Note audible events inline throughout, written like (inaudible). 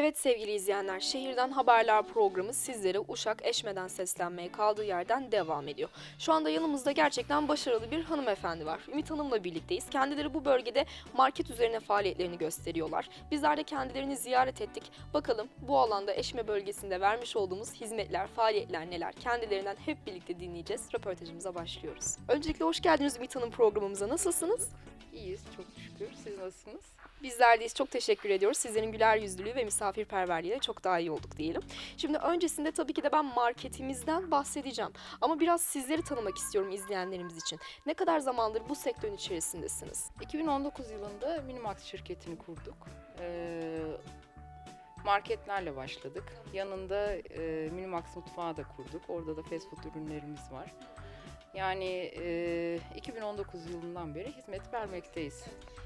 Evet sevgili izleyenler, Şehirden Haberler programı sizlere Uşak Eşme'den seslenmeye kaldığı yerden devam ediyor. Şu anda yanımızda gerçekten başarılı bir hanımefendi var. Ümit Hanım'la birlikteyiz. Kendileri bu bölgede market üzerine faaliyetlerini gösteriyorlar. Bizler de kendilerini ziyaret ettik. Bakalım bu alanda Eşme bölgesinde vermiş olduğumuz hizmetler, faaliyetler neler? Kendilerinden hep birlikte dinleyeceğiz. Röportajımıza başlıyoruz. Öncelikle hoş geldiniz Ümit Hanım programımıza. Nasılsınız? İyiyiz çok şükür. Siz nasılsınız? Bizler deyiz. Çok teşekkür ediyoruz. Sizlerin güler yüzlülüğü ve misafirperverliğiyle çok daha iyi olduk diyelim. Şimdi öncesinde tabii ki de ben marketimizden bahsedeceğim. Ama biraz sizleri tanımak istiyorum izleyenlerimiz için. Ne kadar zamandır bu sektörün içerisindesiniz? 2019 yılında Minimax şirketini kurduk. Ee, marketlerle başladık. Yanında e, Minimax mutfağı da kurduk. Orada da fast food ürünlerimiz var. Yani e, 2019 yılından beri hizmet vermekteyiz.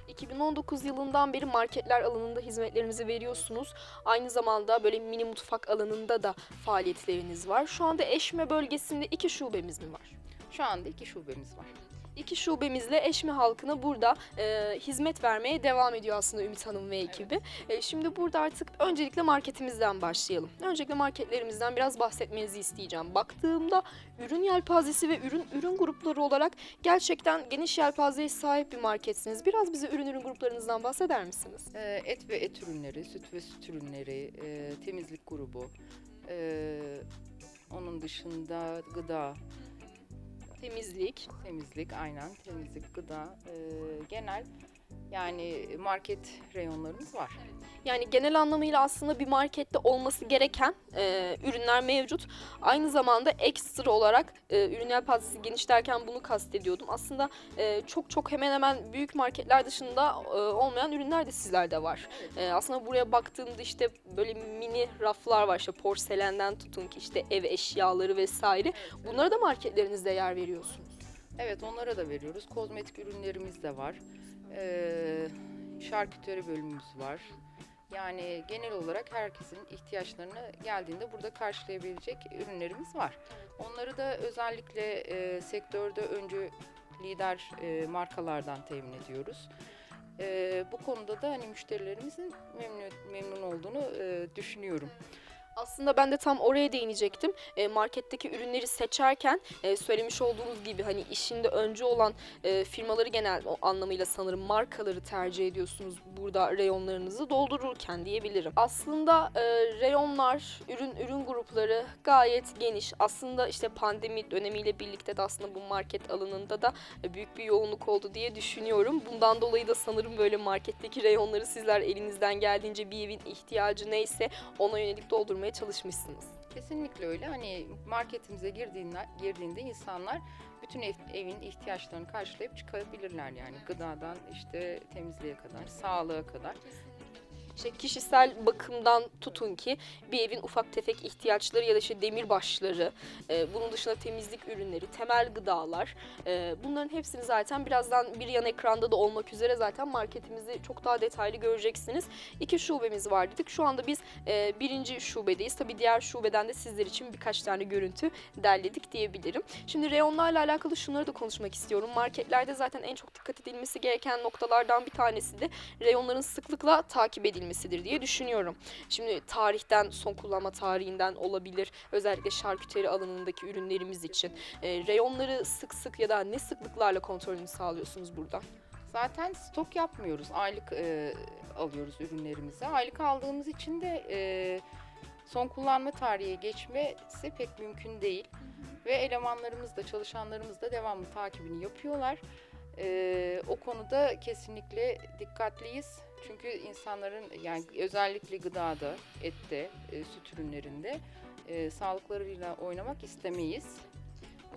2019 yılından beri marketler alanında hizmetlerinizi veriyorsunuz. Aynı zamanda böyle mini mutfak alanında da faaliyetleriniz var. Şu anda Eşme bölgesinde iki şubemiz mi var? Şu anda iki şubemiz var. İki şubemizle Eşme halkına burada e, hizmet vermeye devam ediyor aslında Ümit Hanım ve ekibi. E, şimdi burada artık öncelikle marketimizden başlayalım. Öncelikle marketlerimizden biraz bahsetmenizi isteyeceğim. Baktığımda ürün yelpazesi ve ürün ürün grupları olarak gerçekten geniş yelpazeye sahip bir marketsiniz. Biraz bize ürün ürün gruplarınızdan bahseder misiniz? Ee, et ve et ürünleri, süt ve süt ürünleri, e, temizlik grubu, e, onun dışında gıda, Temizlik. Temizlik aynen temizlik, gıda, e, genel yani market reyonlarımız var. Yani genel anlamıyla aslında bir markette olması gereken e, ürünler mevcut. Aynı zamanda ekstra olarak e, ürün yelpazesi geniş derken bunu kastediyordum. Aslında e, çok çok hemen hemen büyük marketler dışında e, olmayan ürünler de sizlerde var. E, aslında buraya baktığımda işte böyle mini raflar var. İşte porselenden tutun ki işte ev eşyaları vesaire. Bunlara da marketlerinizde yer veriyorsunuz. Evet onlara da veriyoruz. Kozmetik ürünlerimiz de var. E, şarküteri bölümümüz var. Yani genel olarak herkesin ihtiyaçlarını geldiğinde burada karşılayabilecek ürünlerimiz var. Onları da özellikle e, sektörde öncü lider e, markalardan temin ediyoruz. E, bu konuda da hani müşterilerimizin memnun memnun olduğunu e, düşünüyorum. Aslında ben de tam oraya değinecektim. E, marketteki ürünleri seçerken e, söylemiş olduğunuz gibi hani işinde öncü olan e, firmaları genel o anlamıyla sanırım markaları tercih ediyorsunuz burada reyonlarınızı doldururken diyebilirim. Aslında e, reyonlar, ürün ürün grupları gayet geniş. Aslında işte pandemi dönemiyle birlikte de aslında bu market alanında da e, büyük bir yoğunluk oldu diye düşünüyorum. Bundan dolayı da sanırım böyle marketteki reyonları sizler elinizden geldiğince bir evin ihtiyacı neyse ona yönelik doldurmaya çalışmışsınız. Kesinlikle öyle. Hani marketimize girdiğinde, girdiğinde insanlar bütün ev- evin ihtiyaçlarını karşılayıp çıkabilirler yani. Gıdadan işte temizliğe kadar, sağlığa kadar. İşte kişisel bakımdan tutun ki bir evin ufak tefek ihtiyaçları ya da işte demirbaşları, e, bunun dışında temizlik ürünleri, temel gıdalar e, bunların hepsini zaten birazdan bir yan ekranda da olmak üzere zaten marketimizi çok daha detaylı göreceksiniz. İki şubemiz var dedik. Şu anda biz e, birinci şubedeyiz. Tabii diğer şubeden de sizler için birkaç tane görüntü derledik diyebilirim. Şimdi reyonlarla alakalı şunları da konuşmak istiyorum. Marketlerde zaten en çok dikkat edilmesi gereken noktalardan bir tanesi de reyonların sıklıkla takip edilmesidir diye düşünüyorum. Şimdi tarihten, son kullanma tarihinden olabilir. Özellikle şarküteri alanındaki ürünlerimiz için. E, reyonları sık sık ya da ne sıklıklarla kontrolünü sağlıyorsunuz burada? Zaten stok yapmıyoruz. Aylık e, alıyoruz ürünlerimizi. Aylık aldığımız için de e, son kullanma tarihi geçmesi pek mümkün değil. Ve elemanlarımız da çalışanlarımız da devamlı takibini yapıyorlar. E, o konuda kesinlikle dikkatliyiz. Çünkü insanların yani özellikle gıdada, ette, e, süt ürünlerinde e, sağlıklarıyla oynamak istemeyiz.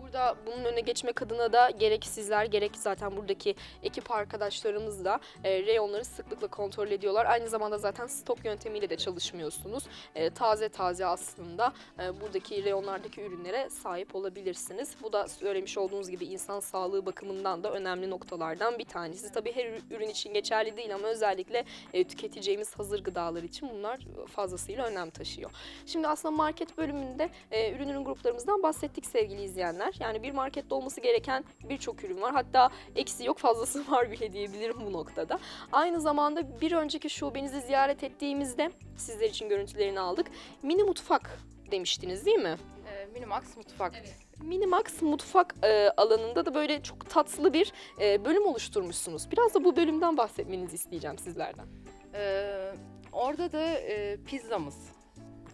Burada bunun önüne geçmek adına da gerek sizler gerek zaten buradaki ekip arkadaşlarımız da e, reyonları sıklıkla kontrol ediyorlar. Aynı zamanda zaten stok yöntemiyle de çalışmıyorsunuz. E, taze taze aslında e, buradaki reyonlardaki ürünlere sahip olabilirsiniz. Bu da söylemiş olduğunuz gibi insan sağlığı bakımından da önemli noktalardan bir tanesi. Tabii her ür- ürün için geçerli değil ama özellikle e, tüketeceğimiz hazır gıdalar için bunlar fazlasıyla önem taşıyor. Şimdi aslında market bölümünde e, ürün ürün gruplarımızdan bahsettik sevgili izleyenler. Yani bir markette olması gereken birçok ürün var. Hatta eksi yok fazlası (laughs) var bile diyebilirim bu noktada. Aynı zamanda bir önceki şubenizi ziyaret ettiğimizde sizler için görüntülerini aldık. Mini mutfak demiştiniz değil mi? Ee, Minimax Mutfak. Minimax mutfak e, alanında da böyle çok tatlı bir e, bölüm oluşturmuşsunuz. Biraz da bu bölümden bahsetmenizi isteyeceğim sizlerden. Ee, orada da e, pizzamız,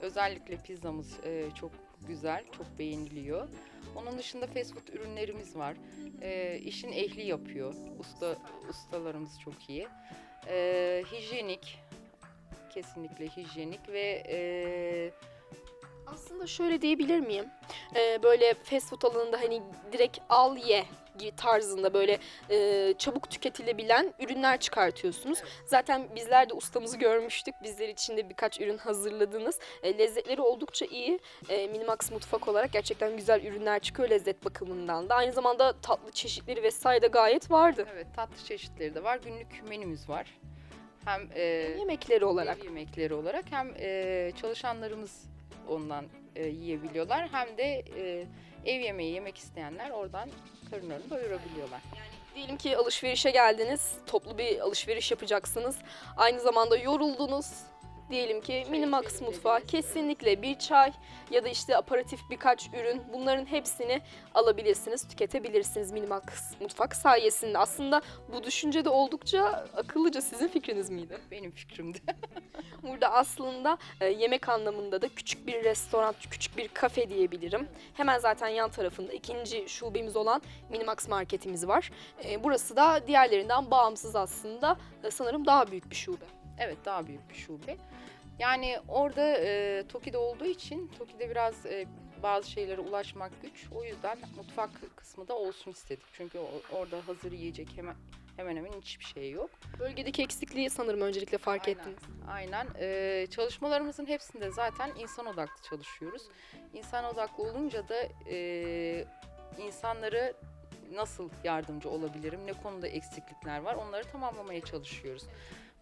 özellikle pizzamız e, çok güzel, çok beğeniliyor. Onun dışında fast food ürünlerimiz var. Ee, işin ehli yapıyor. Usta ustalarımız çok iyi. Ee, hijyenik, kesinlikle hijyenik ve e, Aslında şöyle diyebilir miyim? Ee, böyle fast food alanında hani direkt al ye tarzında böyle e, çabuk tüketilebilen ürünler çıkartıyorsunuz. Zaten bizler de ustamızı görmüştük. Bizler için de birkaç ürün hazırladınız. E, lezzetleri oldukça iyi. E, Minimax mutfak olarak gerçekten güzel ürünler çıkıyor lezzet bakımından da. Aynı zamanda tatlı çeşitleri vesaire de gayet vardı. evet tatlı çeşitleri de var. Günlük menümüz var. Hem e, Yemekleri olarak. yemekleri olarak hem e, çalışanlarımız ondan e, yiyebiliyorlar hem de e, ev yemeği yemek isteyenler oradan karınlarını doyurabiliyorlar. Diyelim ki alışverişe geldiniz, toplu bir alışveriş yapacaksınız. Aynı zamanda yoruldunuz. Diyelim ki Minimax dediniz, kesinlikle bir çay ya da işte aparatif birkaç ürün bunların hepsini alabilirsiniz, tüketebilirsiniz Minimax mutfak sayesinde. Aslında bu düşünce de oldukça akıllıca sizin fikriniz miydi? Benim fikrimde. (laughs) Burada aslında e, yemek anlamında da küçük bir restoran, küçük bir kafe diyebilirim. Hemen zaten yan tarafında ikinci şubemiz olan Minimax marketimiz var. E, burası da diğerlerinden bağımsız aslında. E, sanırım daha büyük bir şube. Evet daha büyük bir şube. Yani orada e, Toki'de olduğu için Toki'de biraz e, bazı şeylere ulaşmak güç. O yüzden mutfak kısmı da olsun istedik. Çünkü orada hazır yiyecek hemen hemen hemen hiçbir şey yok. Bölgedeki eksikliği sanırım öncelikle fark Aynen. ettiniz. Aynen. Ee, çalışmalarımızın hepsinde zaten insan odaklı çalışıyoruz. İnsan odaklı olunca da e, insanları nasıl yardımcı olabilirim, ne konuda eksiklikler var onları tamamlamaya çalışıyoruz.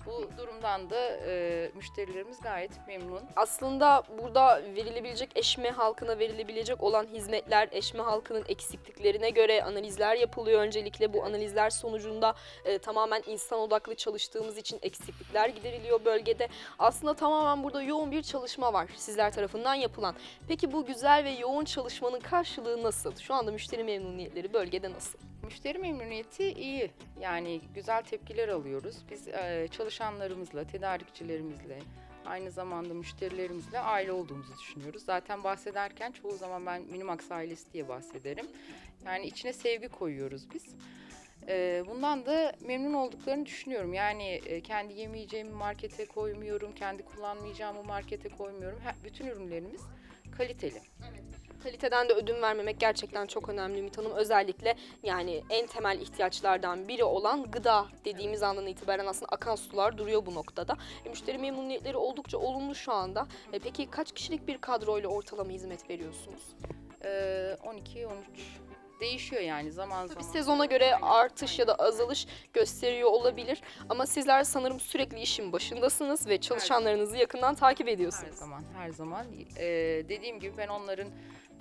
Bu durumdan da e, müşterilerimiz gayet memnun. Aslında burada verilebilecek eşme halkına verilebilecek olan hizmetler, eşme halkının eksikliklerine göre analizler yapılıyor. Öncelikle bu analizler sonucunda e, tamamen insan odaklı çalıştığımız için eksiklikler gideriliyor bölgede. Aslında tamamen burada yoğun bir çalışma var sizler tarafından yapılan. Peki bu güzel ve yoğun çalışmanın karşılığı nasıl? Şu anda müşteri memnuniyetleri bölgede nasıl? Müşteri memnuniyeti iyi. Yani güzel tepkiler alıyoruz. Biz e, çalışanlarımızla, tedarikçilerimizle, aynı zamanda müşterilerimizle aile olduğumuzu düşünüyoruz. Zaten bahsederken çoğu zaman ben Minimax ailesi diye bahsederim. Yani içine sevgi koyuyoruz biz. E, bundan da memnun olduklarını düşünüyorum. Yani e, kendi yemeyeceğimi markete koymuyorum, kendi kullanmayacağımı markete koymuyorum. Bütün ürünlerimiz kaliteli. Kaliteden de ödün vermemek gerçekten çok önemli Ümit Hanım. Özellikle yani en temel ihtiyaçlardan biri olan gıda dediğimiz andan itibaren aslında akan sular duruyor bu noktada. E, müşteri memnuniyetleri oldukça olumlu şu anda. E, peki kaç kişilik bir kadroyla ortalama hizmet veriyorsunuz? E, 12-13 değişiyor yani zaman Tabii zaman. sezona göre artış ya da azalış gösteriyor olabilir. Ama sizler sanırım sürekli işin başındasınız ve çalışanlarınızı yakından takip Her ediyorsunuz. zaman, her zaman. Ee, dediğim gibi ben onların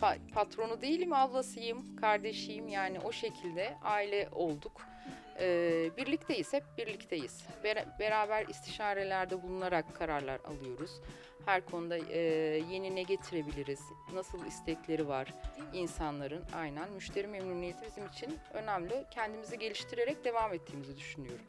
pa- patronu değilim, ablasıyım, kardeşiyim. Yani o şekilde aile olduk. Ee, birlikteyiz, hep birlikteyiz. Ber- beraber istişarelerde bulunarak kararlar alıyoruz. Her konuda e, yeni ne getirebiliriz, nasıl istekleri var insanların. Aynen, müşteri memnuniyeti bizim için önemli. Kendimizi geliştirerek devam ettiğimizi düşünüyorum.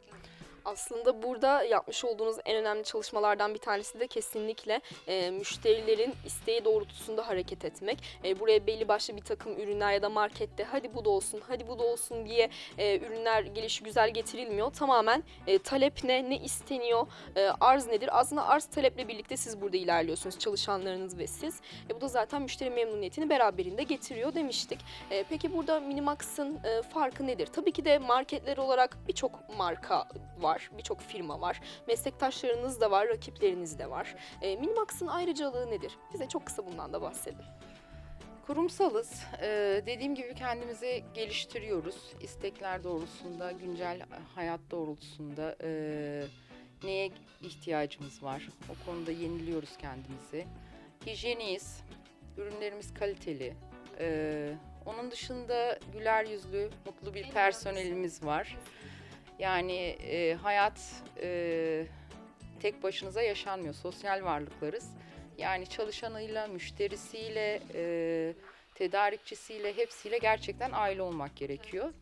Aslında burada yapmış olduğunuz en önemli çalışmalardan bir tanesi de kesinlikle e, müşterilerin isteği doğrultusunda hareket etmek. E, buraya belli başlı bir takım ürünler ya da markette hadi bu da olsun, hadi bu da olsun diye e, ürünler gelişi güzel getirilmiyor. Tamamen e, talep ne, ne isteniyor, e, arz nedir? Aslında arz taleple birlikte siz burada ilerliyorsunuz, çalışanlarınız ve siz. E, bu da zaten müşteri memnuniyetini beraberinde getiriyor demiştik. E, peki burada Minimax'ın e, farkı nedir? Tabii ki de marketler olarak birçok marka var, birçok firma var. Meslektaşlarınız da var, rakipleriniz de var. E, Minimax'ın ayrıcalığı nedir? Bize çok kısa bundan da bahsedin. Kurumsalız. Ee, dediğim gibi kendimizi geliştiriyoruz. İstekler doğrultusunda, güncel hayat doğrultusunda e, neye ihtiyacımız var? O konuda yeniliyoruz kendimizi. Hijyeniyiz. Ürünlerimiz kaliteli. Ee, Onun dışında güler yüzlü, mutlu bir personelimiz var. Yani e, hayat e, tek başınıza yaşanmıyor. Sosyal varlıklarız. Yani çalışanıyla, müşterisiyle, e, tedarikçisiyle hepsiyle gerçekten aile olmak gerekiyor.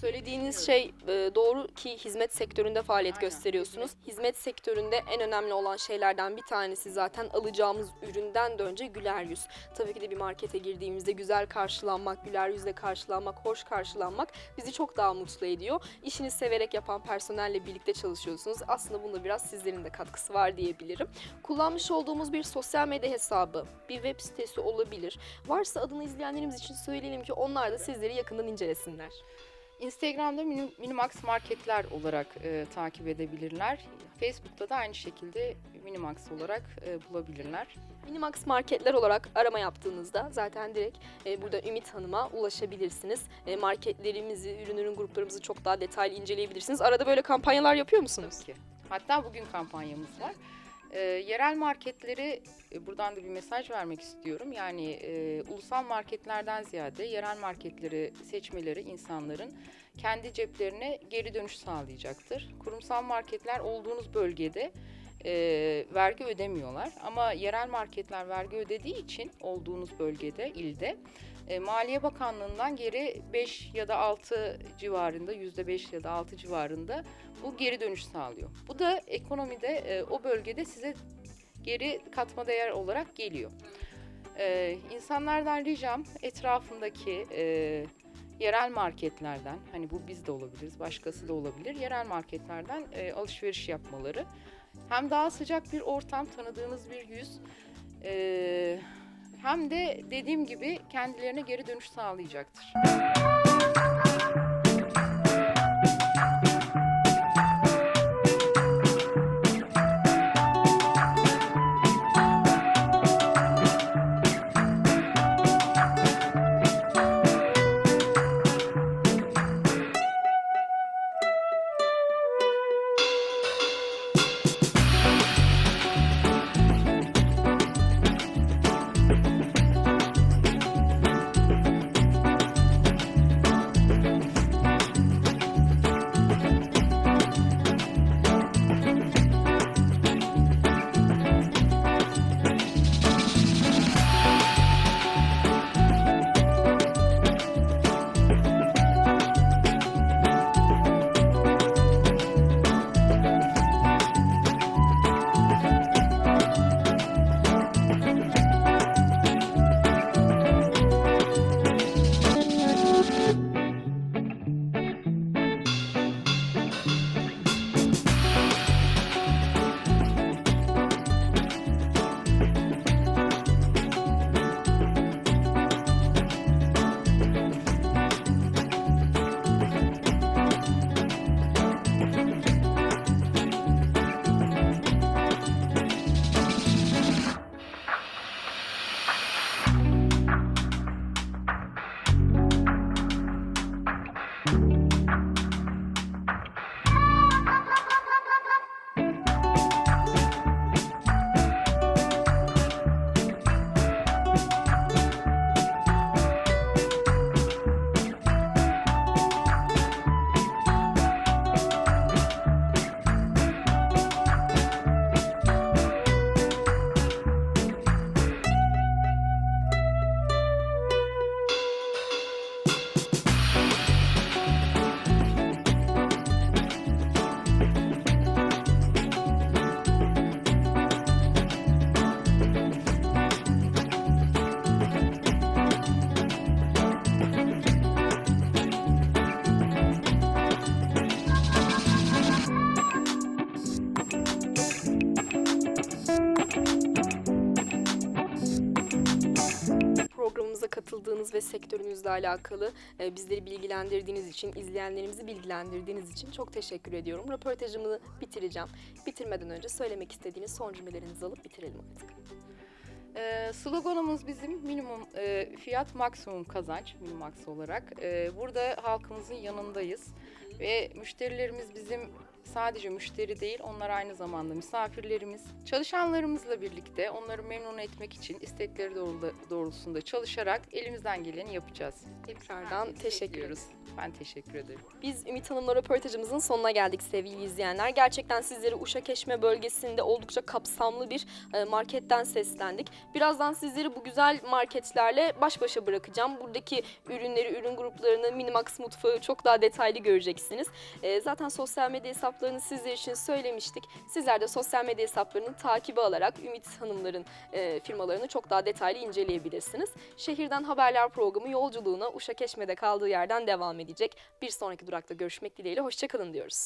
Söylediğiniz şey e, doğru ki hizmet sektöründe faaliyet Aynen, gösteriyorsunuz. Hizmet sektöründe en önemli olan şeylerden bir tanesi zaten alacağımız üründen de önce güler yüz. Tabii ki de bir markete girdiğimizde güzel karşılanmak, güler yüzle karşılanmak, hoş karşılanmak bizi çok daha mutlu ediyor. İşini severek yapan personelle birlikte çalışıyorsunuz. Aslında bunda biraz sizlerin de katkısı var diyebilirim. Kullanmış olduğumuz bir sosyal medya hesabı, bir web sitesi olabilir. Varsa adını izleyenlerimiz için söyleyelim ki onlar da sizleri yakından incelesinler. Instagram'da Mini- Minimax Marketler olarak e, takip edebilirler. Facebook'ta da aynı şekilde Minimax olarak e, bulabilirler. Minimax marketler olarak arama yaptığınızda zaten direkt e, burada Ümit Hanım'a ulaşabilirsiniz. E, marketlerimizi, ürün ürün gruplarımızı çok daha detaylı inceleyebilirsiniz. Arada böyle kampanyalar yapıyor musunuz? Tabii ki. Hatta bugün kampanyamız var. E, yerel marketleri e, buradan da bir mesaj vermek istiyorum. Yani e, ulusal marketlerden ziyade yerel marketleri seçmeleri insanların kendi ceplerine geri dönüş sağlayacaktır. Kurumsal marketler olduğunuz bölgede e, vergi ödemiyorlar. Ama yerel marketler vergi ödediği için olduğunuz bölgede, ilde e, Maliye Bakanlığı'ndan geri 5 ya da 6 civarında, %5 ya da 6 civarında bu geri dönüş sağlıyor. Bu da ekonomide e, o bölgede size geri katma değer olarak geliyor. E, insanlardan ricam etrafındaki e, yerel marketlerden, hani bu biz de olabiliriz, başkası da olabilir, yerel marketlerden alışveriş yapmaları. Hem daha sıcak bir ortam, tanıdığınız bir yüz, hem de dediğim gibi kendilerine geri dönüş sağlayacaktır. Katıldığınız ve sektörünüzle alakalı e, bizleri bilgilendirdiğiniz için, izleyenlerimizi bilgilendirdiğiniz için çok teşekkür ediyorum. Röportajımı bitireceğim. Bitirmeden önce söylemek istediğiniz son cümlelerinizi alıp bitirelim artık. Ee, sloganımız bizim minimum e, fiyat maksimum kazanç Minimax olarak. Ee, burada halkımızın yanındayız ve müşterilerimiz bizim sadece müşteri değil, onlar aynı zamanda misafirlerimiz. Çalışanlarımızla birlikte onları memnun etmek için istekleri doğrultusunda çalışarak elimizden geleni yapacağız. Tekrardan teşekkür bekliyoruz. Ben teşekkür ederim. Biz Ümit Hanım'la röportajımızın sonuna geldik sevgili izleyenler. Gerçekten sizleri Uşakeşme bölgesinde oldukça kapsamlı bir e, marketten seslendik. Birazdan sizleri bu güzel marketlerle baş başa bırakacağım. Buradaki ürünleri, ürün gruplarını, Minimax mutfağı çok daha detaylı göreceksiniz. E, Zaten sosyal medya hesaplarını sizler için söylemiştik. Sizler de sosyal medya hesaplarını takibi alarak Ümit Hanımların e, firmalarını çok daha detaylı inceleyebilirsiniz. Şehirden Haberler programı yolculuğuna Uşakeşme'de kaldığı yerden devam edecek. Bir sonraki durakta görüşmek dileğiyle. Hoşçakalın diyoruz.